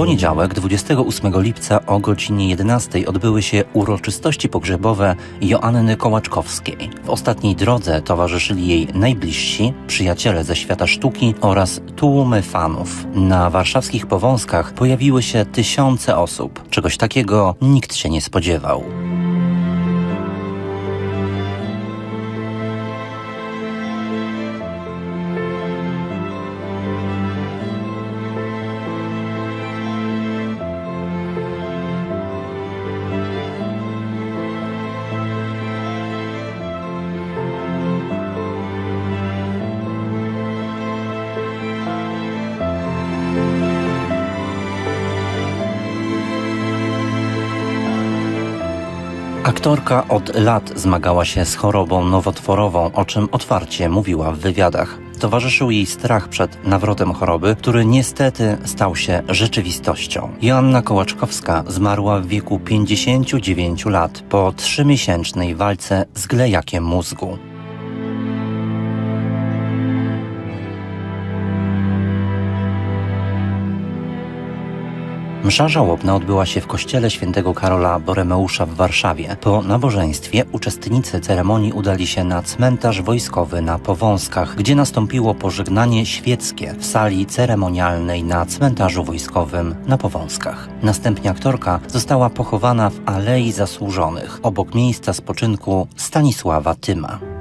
poniedziałek 28 lipca o godzinie 11 odbyły się uroczystości pogrzebowe Joanny Kołaczkowskiej. W ostatniej drodze towarzyszyli jej najbliżsi, przyjaciele ze świata sztuki oraz tłumy fanów. Na warszawskich powązkach pojawiły się tysiące osób. Czegoś takiego nikt się nie spodziewał. Aktorka od lat zmagała się z chorobą nowotworową, o czym otwarcie mówiła w wywiadach. Towarzyszył jej strach przed nawrotem choroby, który niestety stał się rzeczywistością. Joanna Kołaczkowska zmarła w wieku 59 lat po trzymiesięcznej walce z glejakiem mózgu. Msza żałobna odbyła się w kościele świętego Karola Boremeusza w Warszawie. Po nabożeństwie uczestnicy ceremonii udali się na cmentarz wojskowy na Powązkach, gdzie nastąpiło pożegnanie świeckie w sali ceremonialnej na cmentarzu wojskowym na Powązkach. Następnie aktorka została pochowana w Alei Zasłużonych, obok miejsca spoczynku Stanisława Tyma.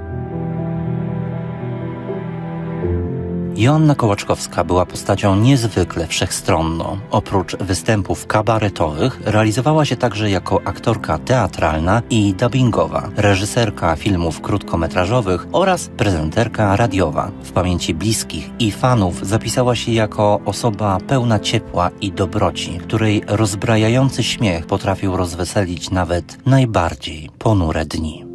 Joanna Kołaczkowska była postacią niezwykle wszechstronną. Oprócz występów kabaretowych realizowała się także jako aktorka teatralna i dubbingowa, reżyserka filmów krótkometrażowych oraz prezenterka radiowa. W pamięci bliskich i fanów zapisała się jako osoba pełna ciepła i dobroci, której rozbrajający śmiech potrafił rozweselić nawet najbardziej ponure dni.